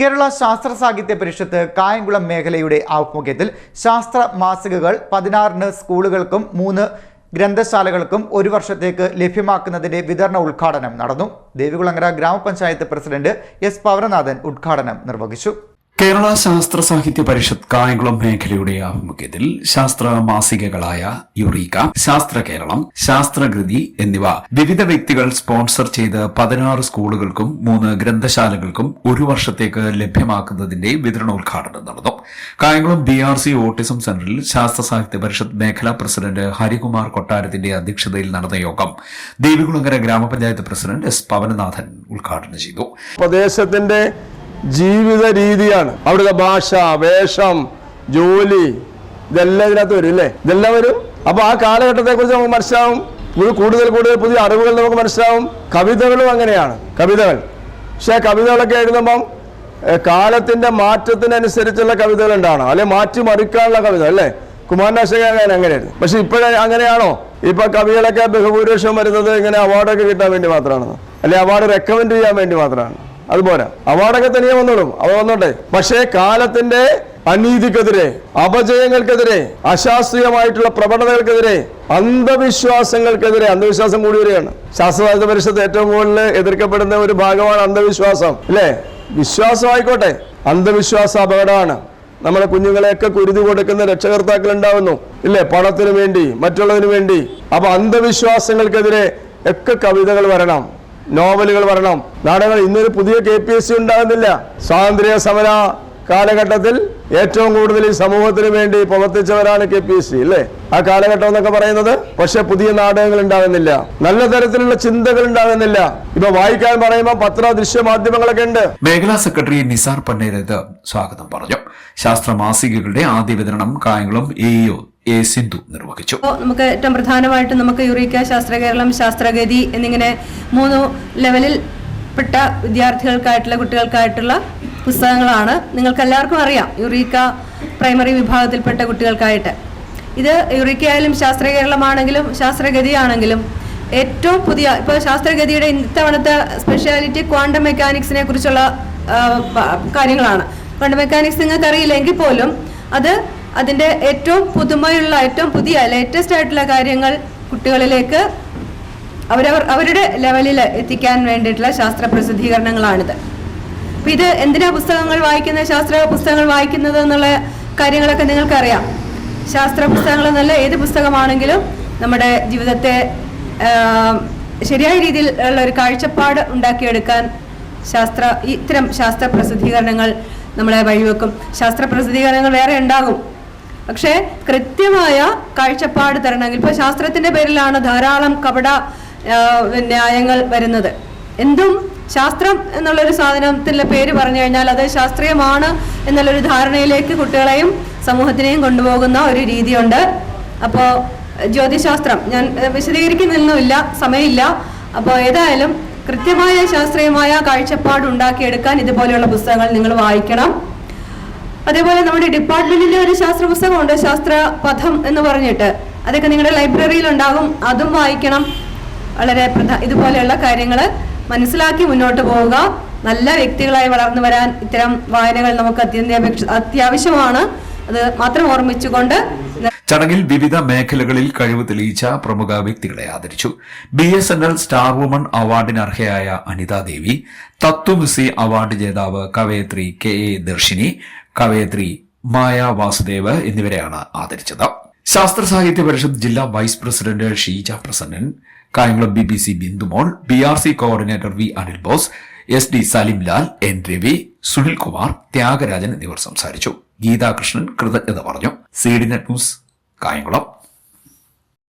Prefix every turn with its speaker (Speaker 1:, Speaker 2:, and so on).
Speaker 1: കേരള ശാസ്ത്ര സാഹിത്യ പരിഷത്ത് കായംകുളം മേഖലയുടെ ആഭിമുഖ്യത്തിൽ ശാസ്ത്ര മാസികകൾ പതിനാറിന് സ്കൂളുകൾക്കും മൂന്ന് ഗ്രന്ഥശാലകൾക്കും ഒരു വർഷത്തേക്ക് ലഭ്യമാക്കുന്നതിന്റെ വിതരണ ഉദ്ഘാടനം നടന്നു. ദേവികുളങ്ങര ഗ്രാമപഞ്ചായത്ത് പ്രസിഡന്റ് എസ് പവനനാഥൻ ഉദ്ഘാടനം നിർവഹിച്ചു.
Speaker 2: കേരള ശാസ്ത്ര സാഹിത്യ പരിഷത്ത് കായംകുളം മേഖലയുടെ ആഭിമുഖ്യത്തിൽ ശാസ്ത്ര മാസികകളായ യുറീക്ക ശാസ്ത്ര കേരളം ശാസ്ത്രകൃതി എന്നിവ വിവിധ വ്യക്തികൾ സ്പോൺസർ ചെയ്ത് പതിനാറ് സ്കൂളുകൾക്കും മൂന്ന് ഗ്രന്ഥശാലകൾക്കും ഒരു വർഷത്തേക്ക് ലഭ്യമാക്കുന്നതിന്റെ വിതരണോദ്ഘാടനം നടന്നു. Kayamkulam B R C autism സെന്ററിൽ ശാസ്ത്ര സാഹിത്യ പരിഷത്ത് മേഖലാ പ്രസിഡന്റ് ഹരികുമാർ കൊട്ടാരത്തിന്റെ അധ്യക്ഷതയിൽ നടന്ന യോഗം ദേവികുളങ്ങര ഗ്രാമപഞ്ചായത്ത് പ്രസിഡന്റ് എസ് പവനനാഥൻ ഉദ്ഘാടനം ചെയ്തു.
Speaker 3: പ്രദേശത്തിന്റെ ജീവിത രീതിയാണ് അവിടുത്തെ ഭാഷ വേഷം ജോലി ഇതെല്ലാം ഇതിനകത്ത് വരും അല്ലേ? ഇതെല്ലാം വരും. അപ്പൊ ആ കാലഘട്ടത്തെ കുറിച്ച് നമുക്ക് മനസ്സിലാവും. കൂടുതൽ കൂടുതൽ പുതിയ അറിവുകൾ നമുക്ക് മനസ്സിലാവും. കവിതകളും അങ്ങനെയാണ്. കവിതകൾ. പക്ഷെ കവിതകളൊക്കെ എഴുതുമ്പം കാലത്തിന്റെ മാറ്റത്തിനനുസരിച്ചുള്ള കവിതകൾ ഉണ്ടാവണം. അല്ലെ മാറ്റി മറിക്കാനുള്ള കവിത അല്ലേ? കുമാരനാശകൻ അങ്ങനെയായിരുന്നു. പക്ഷെ ഇപ്പോഴേ അങ്ങനെയാണോ? ഇപ്പൊ കവികളൊക്കെ ബഹുഭൂരിപക്ഷം വരുന്നത് ഇങ്ങനെ അവാർഡൊക്കെ കിട്ടാൻ വേണ്ടി മാത്രമാണ്. അല്ലെ അവാർഡ് റെക്കമെൻഡ് ചെയ്യാൻ വേണ്ടി മാത്രമാണ്. അതുപോലെ അവാർഡൊക്കെ തനിയെ വന്നോളും. അവ വന്നോട്ടെ. പക്ഷേ കാലത്തിന്റെ അനീതിക്കെതിരെ അപജയങ്ങൾക്കെതിരെ അശാസ്ത്രീയമായിട്ടുള്ള പ്രവണതകൾക്കെതിരെ അന്ധവിശ്വാസങ്ങൾക്കെതിരെ അന്ധവിശ്വാസം കൂടി വരികയാണ്. ശാസ്ത്രസാഹിത്യ പരിഷത്ത് ഏറ്റവും കൂടുതൽ എതിർക്കപ്പെടുന്ന ഒരു ഭാഗമാണ് അന്ധവിശ്വാസം. അല്ലേ? വിശ്വാസം ആയിക്കോട്ടെ. അന്ധവിശ്വാസം അപകടമാണ്. നമ്മുടെ കുഞ്ഞുങ്ങളെയൊക്കെ കുരുതി കൊടുക്കുന്ന രക്ഷകർത്താക്കൾ ഉണ്ടാവുന്നു. ഇല്ലേ? പണത്തിനു വേണ്ടി മറ്റുള്ളതിനു വേണ്ടി. അപ്പൊ അന്ധവിശ്വാസങ്ങൾക്കെതിരെ ഒക്കെ കവിതകൾ വരണം. നോവലുകൾ വരണം. നാടകങ്ങൾ ഇന്നൊരു പുതിയ കെ പി എസ് സി ഉണ്ടാകുന്നില്ല. സ്വാതന്ത്ര്യ സമര കാലഘട്ടത്തിൽ ഏറ്റവും കൂടുതൽ ഈ സമൂഹത്തിന് വേണ്ടി പ്രവർത്തിച്ചവരാണ് കെ പി എസ് സി അല്ലേ? ആ കാലഘട്ടം എന്നൊക്കെ പറയുന്നത് പക്ഷെ പുതിയ നാടകങ്ങൾ ഉണ്ടാകുന്നില്ല. നല്ല തരത്തിലുള്ള ചിന്തകൾ ഉണ്ടാകുന്നില്ല. ഇപ്പൊ വായിക്കാൻ പറയുമ്പോൾ പത്ര ദൃശ്യ മാധ്യമങ്ങളൊക്കെ ഉണ്ട്.
Speaker 2: മേഖലാ സെക്രട്ടറി നിസാർ പന്നേരത് സ്വാഗതം പറഞ്ഞു. ശാസ്ത്ര മാസികകളുടെ ആദ്യ വിതരണം കായംകുളം എ എ സിന്ധു നിർവഹിച്ചു.
Speaker 4: നമുക്ക് ഏറ്റവും പ്രധാനമായിട്ടും നമുക്ക് യുറീക്ക ശാസ്ത്ര കേരളം ശാസ്ത്രഗതി എന്നിങ്ങനെ മൂന്ന് ലെവലിൽ പെട്ട വിദ്യാർത്ഥികൾക്കായിട്ടുള്ള കുട്ടികൾക്കായിട്ടുള്ള പുസ്തകങ്ങളാണ് നിങ്ങൾക്ക് എല്ലാവർക്കും അറിയാം. യുറീക്ക പ്രൈമറി വിഭാഗത്തിൽപ്പെട്ട കുട്ടികൾക്കായിട്ട്. ഇത് യുറീക്കയായാലും ശാസ്ത്ര കേരളമാണെങ്കിലും ശാസ്ത്രഗതി ആണെങ്കിലും ഏറ്റവും പുതിയ ഇപ്പോൾ ശാസ്ത്രഗതിയുടെ ഇത്തവണത്തെ സ്പെഷ്യാലിറ്റി ക്വാണ്ടം മെക്കാനിക്സിനെ കുറിച്ചുള്ള കാര്യങ്ങളാണ്. ക്വാണ്ടം മെക്കാനിക്സ് നിങ്ങൾക്ക് അറിയില്ലെങ്കിൽ പോലും അത് അതിന്റെ ഏറ്റവും പുതുമയുള്ള ഏറ്റവും പുതിയ ലേറ്റസ്റ്റ് ആയിട്ടുള്ള കാര്യങ്ങൾ കുട്ടികളിലേക്ക് അവരവർ അവരുടെ ലെവലിൽ എത്തിക്കാൻ വേണ്ടിയിട്ടുള്ള ശാസ്ത്ര പ്രസിദ്ധീകരണങ്ങളാണിത്. അപ്പം ഇത് എന്തിനാ പുസ്തകങ്ങൾ വായിക്കുന്നത് ശാസ്ത്ര പുസ്തകങ്ങൾ വായിക്കുന്നത് എന്നുള്ള കാര്യങ്ങളൊക്കെ നിങ്ങൾക്കറിയാം. ശാസ്ത്ര പുസ്തകങ്ങൾ എന്നല്ല ഏത് പുസ്തകമാണെങ്കിലും നമ്മുടെ ജീവിതത്തെ ശരിയായ രീതിയിൽ ഉള്ള ഒരു കാഴ്ചപ്പാട് ഉണ്ടാക്കിയെടുക്കാൻ ശാസ്ത്ര ഇത്തരം ശാസ്ത്ര പ്രസിദ്ധീകരണങ്ങൾ നമ്മളെ വഴിവെക്കും. ശാസ്ത്ര പ്രസിദ്ധീകരണങ്ങൾ വേറെ ഉണ്ടാകും. പക്ഷേ കൃത്യമായ കാഴ്ചപ്പാട് തരണമെങ്കിൽ ഇപ്പോൾ ശാസ്ത്രത്തിന്റെ പേരിലാണ് ധാരാളം കപട ന്യായങ്ങൾ വരുന്നത്. എന്തും ശാസ്ത്രം എന്നുള്ളൊരു സാധനത്തിന്റെ പേര് പറഞ്ഞു കഴിഞ്ഞാൽ അത് ശാസ്ത്രീയമാണ് എന്നുള്ളൊരു ധാരണയിലേക്ക് കുട്ടികളെയും സമൂഹത്തിനെയും കൊണ്ടുപോകുന്ന ഒരു രീതിയുണ്ട്. അപ്പോൾ ജ്യോതിശാസ്ത്രം ഞാൻ വിശദീകരിക്കുന്നില്ല സമയമില്ല. അപ്പോൾ ഏതായാലും കൃത്യമായ ശാസ്ത്രീയമായ കാഴ്ചപ്പാട് ഉണ്ടാക്കിയെടുക്കാൻ ഇതുപോലെയുള്ള പുസ്തകങ്ങൾ നിങ്ങൾ വായിക്കണം. അതേപോലെ നമ്മുടെ ഡിപ്പാർട്ട്മെന്റിന്റെ ഒരു ശാസ്ത്ര പുസ്തകമുണ്ട് ശാസ്ത്ര പഥം എന്ന് പറഞ്ഞിട്ട്. അതൊക്കെ നിങ്ങളുടെ ലൈബ്രറിയിൽ ഉണ്ടാകും അതും വായിക്കണം. വളരെ പ്രധാ ഇതുപോലെയുള്ള കാര്യങ്ങൾ മനസ്സിലാക്കി മുന്നോട്ട് പോവുക. നല്ല വ്യക്തികളായി വളർന്നു വരാൻ ഇത്തരം വായനകൾ നമുക്ക് അത്യന്താപേക്ഷ അത്യാവശ്യമാണ്. അത് മാത്രം ഓർമ്മിച്ചുകൊണ്ട്
Speaker 2: ചടങ്ങിൽ വിവിധ മേഖലകളിൽ കഴിവ് തെളിയിച്ച പ്രമുഖ വ്യക്തികളെ ആദരിച്ചു. B S N L star woman അവാർഡിന് അർഹയായ അനിതാ ദേവി തത്വമിസി അവാർഡ് ജേതാവ് കവയത്രി കെ എ ദർശിനി കവയത്രി മായ വാസുദേവ് എന്നിവരെയാണ് ആദരിച്ചത്. ശാസ്ത്ര സാഹിത്യ പരിഷത്ത് ജില്ലാ vice president Sheeja Prasannan Kayamkulam B B C Bindumol B R C coordinator V Anil Bose S D Salimlal N Ravi Sunil Kumar Thyagarajan എന്നിവർ സംസാരിച്ചു. ഗീതാകൃഷ്ണൻ കൃതജ്ഞത പറഞ്ഞു. C D net news Kayamkulam.